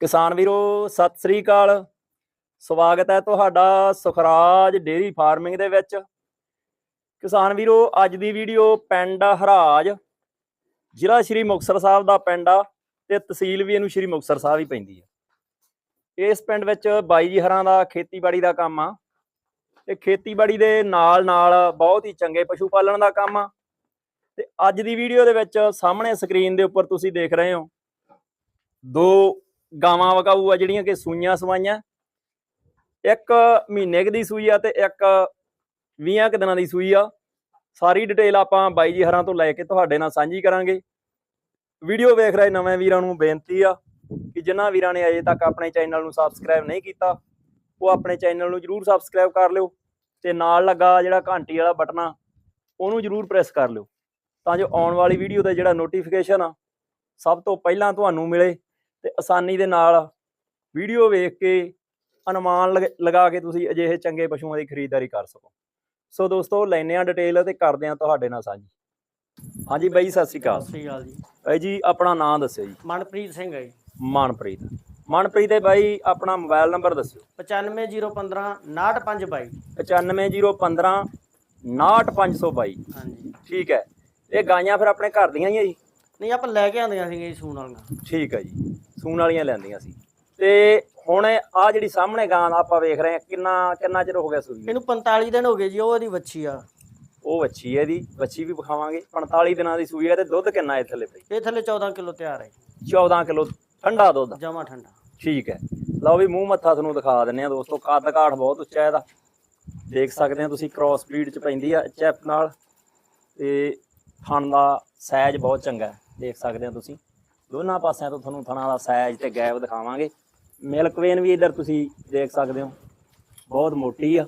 ਕਿਸਾਨ ਵੀਰੋ, ਸਤਿ ਸ੍ਰੀ ਅਕਾਲ। ਸਵਾਗਤ ਹੈ ਤੁਹਾਡਾ ਸੁਖਰਾਜ ਡੇਰੀ ਫਾਰਮਿੰਗ ਦੇ ਵਿੱਚ। ਕਿਸਾਨ ਵੀਰੋ, ਅੱਜ ਦੀ ਵੀਡੀਓ ਪਿੰਡ ਹਰਾਜ, ਜ਼ਿਲ੍ਹਾ ਸ਼੍ਰੀ ਮੁਕਤਸਰ ਸਾਹਿਬ ਦਾ ਪਿੰਡ ਆ ਤੇ ਤਹਿਸੀਲ ਵੀ ਇਹਨੂੰ ਸ਼੍ਰੀ ਮੁਕਤਸਰ ਸਾਹਿਬ ਹੀ ਪੈਂਦੀ ਆ। ਇਸ ਪਿੰਡ ਵਿੱਚ ਬਾਈ ਜੀ ਹਰਾਂ ਦਾ ਖੇਤੀਬਾੜੀ ਦਾ ਕੰਮ ਆ। ਤੇ ਖੇਤੀਬਾੜੀ ਦੇ ਨਾਲ ਨਾਲ ਬਹੁਤ ਹੀ ਚੰਗੇ ਪਸ਼ੂ ਪਾਲਣ ਦਾ ਕੰਮ ਆ। ਤੇ ਅੱਜ ਦੀ ਵੀਡੀਓ ਦੇ ਵਿੱਚ ਸਾਹਮਣੇ ਸਕਰੀਨ ਦੇ ਉੱਪਰ ਤੁਸੀਂ ਦੇਖ ਰਹੇ ਹੋ ਦੋ ਗਾਵਾਂ ਵਕਾਊ ਆ ਜਿਹੜੀਆਂ ਕਿ ਸੂਈਆਂ ਸਵਾਈਆਂ। ਇੱਕ ਮਹੀਨੇ ਕੁ ਦੀ ਸੂਈ ਆ ਤੇ ਇੱਕ 20 ਕੁ ਦਿਨਾਂ ਦੀ ਸੂਈ ਆ। ਸਾਰੀ ਡਿਟੇਲ ਆਪਾਂ ਬਾਈ ਜੀ ਹਰਾਂ ਤੋਂ ਲੈ ਕੇ ਤੁਹਾਡੇ ਨਾਲ ਸਾਂਝੀ ਕਰਾਂਗੇ। ਵੀਡੀਓ ਵੇਖ ਰਹੇ ਨਵੇਂ ਵੀਰਾਂ ਨੂੰ ਬੇਨਤੀ ਆ ਕਿ ਜਿਨ੍ਹਾਂ ਵੀਰਾਂ ਨੇ ਅਜੇ ਤੱਕ ਆਪਣੇ ਚੈਨਲ ਨੂੰ ਸਬਸਕ੍ਰਾਈਬ ਨਹੀਂ ਕੀਤਾ, ਉਹ ਆਪਣੇ ਚੈਨਲ ਨੂੰ ਜਰੂਰ ਸਬਸਕ੍ਰਾਈਬ ਕਰ ਲਿਓ ਤੇ ਨਾਲ ਲੱਗਾ ਜਿਹੜਾ ਘੰਟੀ ਵਾਲਾ ਬਟਨ ਆ, ਉਹਨੂੰ ਜਰੂਰ ਪ੍ਰੈਸ ਕਰ ਲਿਓ। ਤਾਂ ਜੋ ਆਉਣ ਵਾਲੀ ਵੀਡੀਓ ਦਾ ਜਿਹੜਾ ਨੋਟੀਫਿਕੇਸ਼ਨ ਆ, ਸਭ ਤੋਂ ਪਹਿਲਾਂ ਤੁਹਾਨੂੰ ਮਿਲੇ ਤੇ ਆਸਾਨੀ ਦੇ ਨਾਲ ਵੀਡੀਓ ਵੇਖ ਕੇ ਅਨੁਮਾਨ ਲਗ- ਕੇ ਤੁਸੀਂ ਅਜਿਹੇ ਚੰਗੇ ਪਸ਼ੂਆਂ ਦੀ ਖਰੀਦਦਾਰੀ ਕਰ ਸਕੋ। ਸੋ ਦੋਸਤੋ ਲੈਨੇ ਆ ਡਿਟੇਲ ਤੇ ਕਰਦੇ ਆ ਤੁਹਾਡੇ ਨਾਲ ਸਾਂਝੀ। ਹਾਂਜੀ ਬਾਈ ਸਤਿ ਸ਼੍ਰੀ ਅਕਾਲ। ਸਤਿ ਸ੍ਰੀ ਅਕਾਲ ਜੀ। ਬਾਈ ਜੀ ਆਪਣਾ ਨਾਮ ਦੱਸਿਓ ਜੀ। ਮਨਪ੍ਰੀਤ ਸਿੰਘ ਹੈ ਜੀ। ਮਨਪ੍ਰੀਤ। ਮਨਪ੍ਰੀਤ ਦੇ ਬਾਈ ਆਪਣਾ ਮੋਬਾਈਲ ਨੰਬਰ ਦੱਸਿਓ। 95015 6522 95015 69522 ਹਾਂਜੀ। ਠੀਕ ਹੈ। ਇਹ ਗਾਈਆਂ ਫਿਰ ਆਪਣੇ ਘਰ ਦੀਆਂ ਹੀ ਆ ਜੀ? ਨਹੀਂ ਆਪਾਂ ਲੈ ਕੇ ਆਂਦੀਆਂ ਸੀਗੇ ਜੀ ਸੂਣ ਵਾਲੀਆਂ। ਠੀਕ ਹੈ ਜੀ। ਸੂਣ ਵਾਲੀਆਂ ਲੈਂਦੀਆਂ ਸੀ। ਤੇ ਹੁਣ ਆ ਜਿਹੜੀ ਸਾਹਮਣੇ ਗਾਂ ਦਾ ਆਪਾਂ ਵੇਖ ਰਹੇ ਹਾਂ ਕਿੰਨਾ ਕਿੰਨਾ ਚਿਰ ਹੋ ਗਿਆ ਸੂਈ ਨੂੰ? ਇਹਨੂੰ 45 ਦਿਨ ਹੋ ਗਏ ਜੀ ਉਹ ਇਹਦੀ ਵੱਛੀ ਆ। ਉਹ ਵੱਛੀ ਹੈ ਦੀ ਵੱਛੀ ਵੀ ਵਿਖਾਵਾਂਗੇ। 45 ਦਿਨਾਂ ਦੀ ਸੂਈ ਹੈ ਤੇ ਦੁੱਧ ਕਿੰਨਾ ਹੈ ਥੱਲੇ ਪਈ? ਇਹ ਥੱਲੇ 14 ਕਿਲੋ ਤਿਆਰ ਹੈ। 14 ਕਿਲੋ ਠੰਡਾ ਦੁੱਧ। ਜਮਾ ਠੰਡਾ। ਠੀਕ ਹੈ। ਲਓ ਵੀ ਮੂੰਹ ਮੱਥਾ ਤੁਹਾਨੂੰ ਦਿਖਾ ਦਿੰਨੇ ਆ ਦੋਸਤੋ ਕੱਦ ਕਾਠ ਬਹੁਤ ਉੱਚਾ ਇਹਦਾ। ਦੇਖ ਸਕਦੇ ਆ ਤੁਸੀਂ ਕ੍ਰਾਸ ਬਰੀਡ ਚ ਪੈਂਦੀ ਆ ਚੈਪ ਨਾਲ। ਤੇ ਥਣ ਦਾ ਸਾਈਜ਼ ਬਹੁਤ ਚੰਗਾ ਹੈ ਦੇਖ ਸਕਦੇ ਆ ਤੁਸੀਂ। ਦੋਨਾਂ ਪਾਸਿਆਂ ਤੋਂ ਤੁਹਾਨੂੰ ਥਣਾ ਦਾ ਸਾਈਜ਼ ਤੇ ਗੈਪ ਦਿਖਾਵਾਂਗੇ। ਮਿਲਕ ਵੇਨ ਵੀ ਇੱਧਰ ਤੁਸੀਂ ਦੇਖ ਸਕਦੇ ਹੋ। ਬਹੁਤ ਮੋਟੀ ਆ।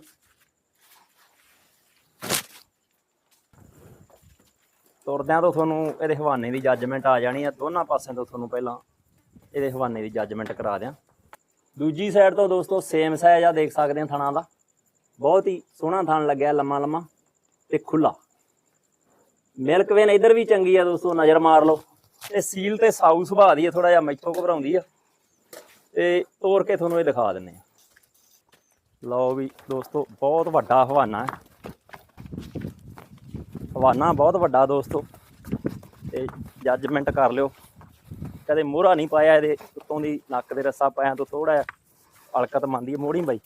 ਤੁਰਦਿਆਂ ਤੋਂ ਤੁਹਾਨੂੰ ਇਹਦੇ ਹਵਾਨੇ ਦੀ ਜੱਜਮੈਂਟ ਆ ਜਾਣੀ ਆ। ਦੋਨਾਂ ਪਾਸਿਆਂ ਤੋਂ ਤੁਹਾਨੂੰ ਪਹਿਲਾਂ ਇਹਦੇ ਹਵਾਨੇ ਦੀ ਜੱਜਮੈਂਟ ਕਰਾ ਦਿਆਂ। ਦੂਜੀ ਸਾਈਡ ਤੋਂ ਦੋਸਤੋ ਸੇਮ ਸਾਈਜ਼ ਆ, ਦੇਖ ਸਕਦੇ ਆ ਥਣਾ ਦਾ। ਬਹੁਤ ਹੀ ਸੋਹਣਾ ਥਣ ਲੱਗਿਆ, ਲੰਮਾ ਲੰਮਾ ਤੇ ਖੁੱਲਾ ਮਿਲਕ ਵੇਨ ਇਧਰ ਵੀ ਚੰਗੀ ਆ ਦੋਸਤੋ, ਨਜ਼ਰ ਮਾਰ ਲਓ। ਤੇ ਸੀਲ ਤੇ ਸਾਊ ਸੁਭਾਅ ਦੀ ਆ ਥੋੜਾ ਜਿਹਾ ਮੈਥੋਂ ਘਬਰਾਉਂਦੀ ਆ। ਤੇ ਤੋੜ ਕੇ ਤੁਹਾਨੂੰ ਇਹ ਦਿਖਾ ਦਿੰਨੇ ਆ। ਲਓ ਵੀ ਦੋਸਤੋ, ਬਹੁਤ ਵੱਡਾ ਹਵਾਨਾ ਹੈ। ਹਵਾਨਾ ਬਹੁਤ ਵੱਡਾ ਦੋਸਤੋ। ਤੇ ਜੱਜਮੈਂਟ ਕਰ ਲਿਓ। ਕਦੇ ਮੋਹਰਾ ਨਹੀਂ ਪਾਇਆ ਇਹਦੇ ਉੱਤੋਂ ਦੀ, ਨੱਕ ਦੇ ਰੱਸਾ ਪਾਇਆ ਤੋਂ ਥੋੜਾ ਜਿਹਾ ਹਲਕਤ ਮੰਦੀ ਹੈ ਮੋੜੀ ਬਾਈ।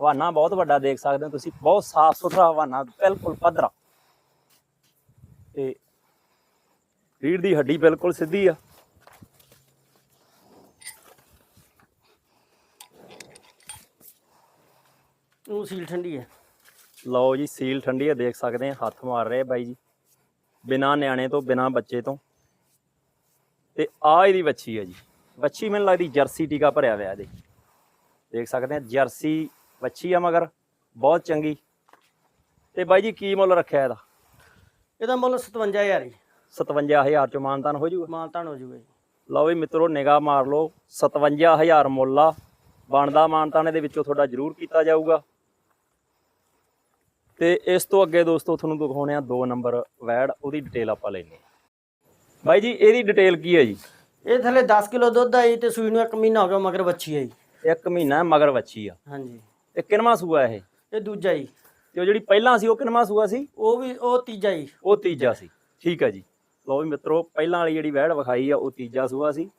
ਹਵਾਨਾ ਬਹੁਤ ਵੱਡਾ ਦੇਖ ਸਕਦੇ ਹੋ ਤੁਸੀਂ, ਬਹੁਤ ਸਾਫ਼ ਸੁਥਰਾ ਹਵਾਨਾ, ਬਿਲਕੁਲ ਪੱਧਰਾ। ਤੇ ਰੀੜ ਦੀ ਹੱਡੀ ਬਿਲਕੁਲ ਸਿੱਧੀ ਆ। ਉਹ ਸੀਲ ਠੰਡੀ ਹੈ ਲਓ ਜੀ ਸੀਲ ਠੰਡੀ ਆ ਦੇਖ ਸਕਦੇ ਆ ਹੱਥ ਮਾਰ ਰਹੇ ਆ ਬਾਈ ਜੀ। ਬਿਨਾ ਨਿਆਣੇ ਤੋਂ ਬਿਨਾ ਬੱਚੇ ਤੋਂ। ਤੇ ਆ ਇਹਦੀ ਵੱਛੀ ਹੈ ਜੀ। ਵੱਛੀ ਮੈਨੂੰ ਲੱਗਦੀ ਜਰਸੀ ਟੀਕਾ ਭਰਿਆ ਹੋਇਆ ਇਹਦੇ। ਦੇਖ ਸਕਦੇ ਆ ਜਰਸੀ ਵੱਛੀ ਆ ਮਗਰ ਬਹੁਤ ਚੰਗੀ। ਤੇ ਬਾਈ ਜੀ ਕੀ ਮੁੱਲ ਰੱਖਿਆ ਇਹਦਾ? ਇਹਦਾ ਮੁੱਲ 57000 ਜੀ। 57000 ਚ ਮਾਨਤਾਨ ਹੋ ਜਾਊਗਾ ਮਾਲਤਾਨ ਹੋ ਜੂਗਾ ਜੀ। ਲਓ ਵੀ ਮਿੱਤਰੋ ਨਿਗਾਹ ਮਾਰ ਲਓ 57000 ਮੁੱਲ ਆ। ਬਣਦਾ ਮਾਨਤਾਨ ਇਹਦੇ ਵਿੱਚੋਂ ਤੁਹਾਡਾ ਜ਼ਰੂਰ ਕੀਤਾ ਜਾਊਗਾ। ਤੇ ਇਸ ਤੋਂ ਅੱਗੇ ਦੋਸਤੋ ਤੁਹਾਨੂੰ ਦਿਖਾਉਣੇ ਆ 2 ਨੰਬਰ ਵੈੜ ਉਹਦੀ ਡਿਟੇਲ ਆਪਾਂ ਲੈਣੀ ਬਾਈ ਜੀ ਇਹਦੀ ਡਿਟੇਲ ਕੀ ਹੈ ਜੀ? ਇਹ ਥੱਲੇ 10 ਕਿਲੋ ਦੁੱਧ ਆ ਜੀ ਤੇ ਸੂਈ ਨੂੰ 1 ਮਹੀਨਾ ਹੋ ਗਿਆ ਮਗਰ ਵੱਛੀ ਹੈ ਜੀ। ਇੱਕ ਮਹੀਨਾ ਮਗਰ ਵੱਛੀ ਆ। ਹਾਂਜੀ। ਤੇ ਕਿੰਨਵਾਂ ਸੂਆ ਇਹ? ਇਹ ਦੂਜਾ ਜੀ। ਤੇ ਉਹ ਜਿਹੜੀ ਪਹਿਲਾਂ ਸੀ ਉਹ ਕਿੰਨਵਾਂ ਸੂਆ ਸੀ? ਉਹ ਵੀ ਉਹ ਤੀਜਾ ਜੀ। ਉਹ ਤੀਜਾ ਸੀ। ਠੀਕ ਹੈ ਜੀ। ਲਓ ਵੀ ਮਿੱਤਰੋ, ਪਹਿਲਾਂ ਵਾਲੀ ਜਿਹੜੀ ਵੈੜ ਵਿਖਾਈ ਆ, ਉਹ ਤੀਜਾ ਸੂਆ ਸੀ।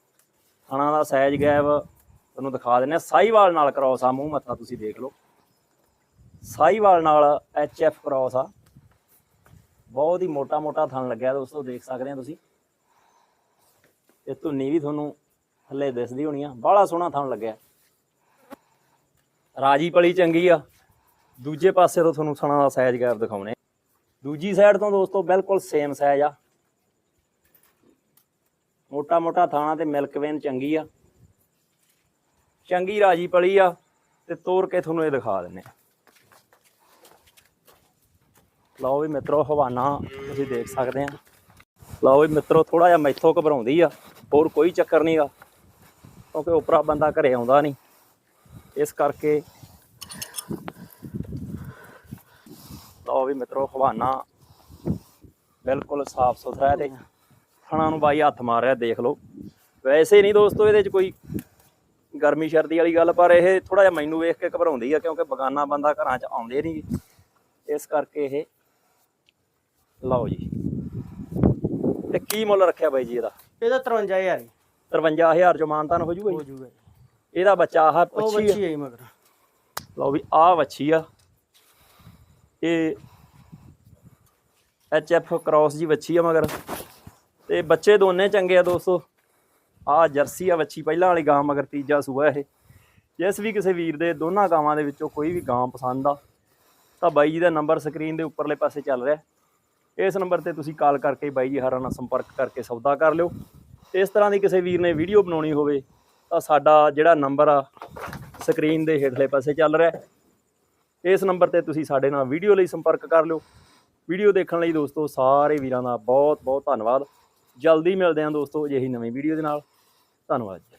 ਥਣਾ ਦਾ ਸਾਈਜ਼ ਗੈਬ ਤੁਹਾਨੂੰ ਦਿਖਾ ਦਿੰਨੇ ਆ ਸਾਈਵਾਲ ਨਾਲ ਕ੍ਰਾਸ ਆ, ਮੂੰਹ ਮੱਥਾ ਤੁਸੀਂ ਦੇਖ ਲਓ। ਸਾਈਵਾਲ ਨਾਲ ਐਚ ਐਫ ਕ੍ਰਾਸ ਆ। ਬਹੁਤ ਹੀ ਮੋਟਾ ਮੋਟਾ ਥਣ ਲੱਗਿਆ ਦੋਸਤੋ, ਦੇਖ ਸਕਦੇ ਆ ਤੁਸੀਂ। ਇਹ ਧੁੰਨੀ ਵੀ ਤੁਹਾਨੂੰ ਥੱਲੇ ਦਿਸਦੀ ਹੋਣੀ ਆ। ਬਾਹਲਾ ਸੋਹਣਾ ਥਣ ਲੱਗਿਆ। ਰਾਜੀ ਪਲੀ ਚੰਗੀ ਆ। ਦੂਜੇ ਪਾਸੇ ਤੋਂ ਤੁਹਾਨੂੰ ਥਣਾ ਦਾ ਸਾਈਜ਼ ਗੈਪ ਦਿਖਾਉਣੇ। ਦੂਜੀ ਸਾਈਡ ਤੋਂ ਦੋਸਤੋ, ਬਿਲਕੁਲ ਸੇਮ ਸਾਈਜ਼ ਆ। ਮੋਟਾ ਮੋਟਾ ਥਾਣਾ ਤੇ ਮਿਲਕ ਵੇਨ ਚੰਗੀ ਆ। ਚੰਗੀ ਰਾਜੀ ਪਲੀ ਆ ਤੇ ਤੋੜ ਕੇ ਤੁਹਾਨੂੰ ਇਹ ਦਿਖਾ ਦਿੰਨੇ ਆ। ਲਓ ਵੀ ਮਿੱਤਰੋ, ਹਵਾਨਾ ਤੁਸੀਂ ਦੇਖ ਸਕਦੇ ਆ। ਲਓ ਵੀ ਮਿੱਤਰੋ ਥੋੜਾ ਜਿਹਾ ਮੈਥੋਂ ਘਬਰਾਉਂਦੀ ਆ, ਹੋਰ ਕੋਈ ਚੱਕਰ ਨਹੀਂਗਾ ਕਿਉਂਕਿ ਉਪਰਾ ਬੰਦਾ ਘਰੇ ਆਉਂਦਾ ਨਹੀਂ ਇਸ ਕਰਕੇ ਲਓ ਵੀ ਮਿੱਤਰੋ, ਹਵਾਨਾ ਬਿਲਕੁਲ ਸਾਫ਼ ਸੁਥਰਾ ਹੈ ਤੇ ਥਣਾ ਨੂੰ ਬਾਈ ਹੱਥ ਮਾਰ ਰਿਹਾ ਦੇਖ ਲਓ। ਵੈਸੇ ਨਹੀਂ ਦੋਸਤੋ ਇਹਦੇ ਚ ਕੋਈ ਗਰਮੀ ਸਰਦੀ ਵਾਲੀ ਗੱਲ ਪਰ ਇਹ ਥੋੜਾ ਜਿਹਾ ਮੈਨੂੰ ਵੇਖ ਕੇ ਘਬਰਾਉਂਦੀ ਆ ਕਿਉਂਕਿ ਬਗਾਨਾ ਬੰਦਾ ਘਰਾਂ 'ਚ ਆਉਂਦੇ ਨਹੀਂ ਇਸ ਕਰਕੇ ਇਹ ਲਓ ਜੀ। ਤੇ ਕੀ ਮੁੱਲ ਰੱਖਿਆ ਬਾਈ ਜੀ ਇਹਦਾ? ਇਹਦਾ 53000 ਜੀ। 53000 ਚ ਮਾਨਤਾਨ ਹੋ ਜੂਗਾ ਹੋ ਜੀ ਜੂਗਾ ਜੀ। ਇਹਦਾ ਬੱਚਾ ਆਹ ਪੱਛੀ ਹੈ ਜੀ ਮਗਰ। ਲਓ ਵੀ ਆਹ ਵੱਛੀ ਆ। ਇਹ ਐਚ ਐਫ ਕ੍ਰਾਸ ਜੀ ਵੱਛੀ ਆ ਮਗਰ। ਤੇ ਬੱਚੇ ਦੋਨੇ ਚੰਗੇ ਆ ਦੋਸਤੋ। ਆਹ ਜਰਸੀ ਆ ਵੱਛੀ, ਪਹਿਲਾਂ ਵਾਲੀ ਗਾਂ ਮਗਰ ਤੀਜਾ ਸੂਆ ਇਹ। ਜਿਸ ਵੀ ਕਿਸੇ ਵੀਰ ਦੇ ਦੋਨਾਂ ਗਾਵਾਂ ਦੇ ਵਿੱਚੋਂ ਕੋਈ ਵੀ ਗਾਂ ਪਸੰਦ ਆ, ਤਾਂ ਬਾਈ ਜੀ ਦਾ ਨੰਬਰ ਸਕਰੀਨ ਦੇ ਉੱਪਰਲੇ ਪਾਸੇ ਚੱਲ ਰਿਹਾ ਇਸ ਨੰਬਰ ਤੇ ਤੁਸੀਂ ਕਾਲ ਕਰਕੇ ਬਾਈ ਜੀ ਹਰਾਂ ਨਾਲ ਸੰਪਰਕ ਕਰਕੇ ਸੌਦਾ ਕਰ ਲਿਓ। ਇਸ ਤਰ੍ਹਾਂ ਦੀ ਕਿਸੇ ਵੀਰ ਨੇ ਵੀਡੀਓ ਬਣਾਉਣੀ ਹੋਵੇ, ਤਾਂ ਸਾਡਾ ਜਿਹੜਾ ਨੰਬਰ ਆ, ਸਕਰੀਨ ਦੇ ਹੇਠਲੇ ਪਾਸੇ ਚੱਲ ਰਿਹਾ ਇਸ ਨੰਬਰ ਤੇ ਤੁਸੀਂ ਸਾਡੇ ਨਾਲ ਵੀਡੀਓ ਲਈ ਸੰਪਰਕ ਕਰ ਲਿਓ। ਵੀਡੀਓ ਦੇਖਣ ਲਈ ਦੋਸਤੋ, ਸਾਰੇ ਵੀਰਾਂ ਦਾ ਬਹੁਤ ਬਹੁਤ ਧੰਨਵਾਦ। ਜਲਦੀ ਮਿਲਦੇ ਹਾਂ ਦੋਸਤੋ ਅਜਿਹੀ ਨਵੀਂ ਵੀਡੀਓ ਦੇ ਨਾਲ। ਧੰਨਵਾਦ ਜੀ।